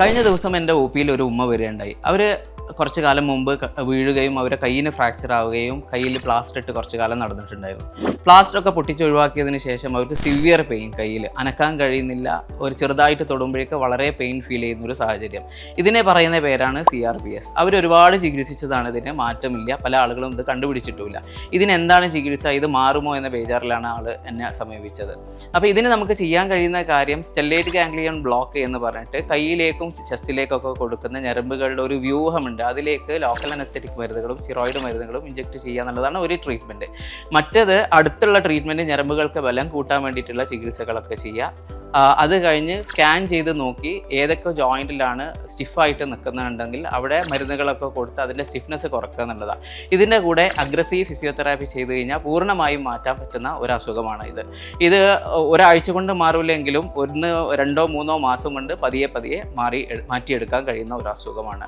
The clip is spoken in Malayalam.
കഴിഞ്ഞ ദിവസം എന്റെ ഒ പിയിൽ ഒരു ഉമ്മ വരികയുണ്ടായി. അവർ കുറച്ച് കാലം മുമ്പ് വീഴുകയും അവരെ കയ്യിന് ഫ്രാക്ചർ ആവുകയും കയ്യിൽ പ്ലാസ്റ്റർ ഇട്ട് കുറച്ച് കാലം നടന്നിട്ടുണ്ടായിരുന്നു. പ്ലാസ്റ്റർ ഒക്കെ പൊട്ടിച്ചൊഴിവാക്കിയതിന് ശേഷം അവർക്ക് സിവിയർ പെയിൻ കയ്യിൽ. അനക്കാൻ കഴിയുന്നില്ല. ഒരു ചെറുതായിട്ട് തൊടുമ്പോഴേക്ക് വളരെ പെയിൻ ഫീൽ ചെയ്യുന്ന ഒരു സാഹചര്യം. ഇതിനെ പറയുന്ന പേരാണ് സി ആർ പി എസ് അവർ ഒരുപാട് ചികിത്സിച്ചതാണ് ഇതിന്. മാറ്റമില്ല. പല ആളുകളും ഇത് കണ്ടുപിടിച്ചിട്ടുമില്ല. ഇതിനെന്താണ് ചികിത്സ? ഇത് മാറുമോ എന്ന ബേജാറിലാണ് ആൾ എന്നെ സമീപിച്ചത്. അപ്പോൾ ഇതിന് നമുക്ക് ചെയ്യാൻ കഴിയുന്ന കാര്യം സ്റ്റെല്ലേറ്റ് ഗാംഗ്ലിയൺ ബ്ലോക്ക് എന്ന് പറഞ്ഞിട്ട് കയ്യിലേക്കും ചെസ്റ്റിലേക്കൊക്കെ കൊടുക്കുന്ന ഞരമ്പുകളുടെ ഒരു വ്യൂഹമുണ്ട്. അതിലേക്ക് ലോക്കൽ അനസ്തെറ്റിക് മരുന്നുകളും സിറോയിഡ് മരുന്നുകളും ഇഞ്ചെക്ട് ചെയ്യുക എന്നുള്ളതാണ് ഒരു ട്രീറ്റ്മെന്റ് മറ്റത് അടുത്തുള്ള ട്രീറ്റ്മെന്റ് ഞരമ്പുകൾക്ക് ബലം കൂട്ടാൻ വേണ്ടിയിട്ടുള്ള ചികിത്സകളൊക്കെ ചെയ്യുക. അത് കഴിഞ്ഞ് സ്കാൻ ചെയ്ത് നോക്കി ഏതൊക്കെ ജോയിന്റിലാണ് സ്റ്റിഫായിട്ട് നിൽക്കുന്നുണ്ടെങ്കിൽ അവിടെ മരുന്നുകളൊക്കെ കൊടുത്ത് അതിന്റെ സ്റ്റിഫ്നെസ് കുറക്കുക എന്നുള്ളതാണ്. ഇതിന്റെ കൂടെ അഗ്രസീവ് ഫിസിയോതെറാപ്പി ചെയ്ത് കഴിഞ്ഞാൽ പൂർണമായും മാറ്റാൻ പറ്റുന്ന ഒരു അസുഖമാണ് ഇത്. ഇത് ഒരാഴ്ച കൊണ്ട് മാറില്ലെങ്കിലും ഒന്ന് രണ്ടോ മൂന്നോ മാസം കൊണ്ട് പതിയെ പതിയെ മാറി മാറ്റിയെടുക്കാൻ കഴിയുന്ന ഒരു അസുഖമാണ്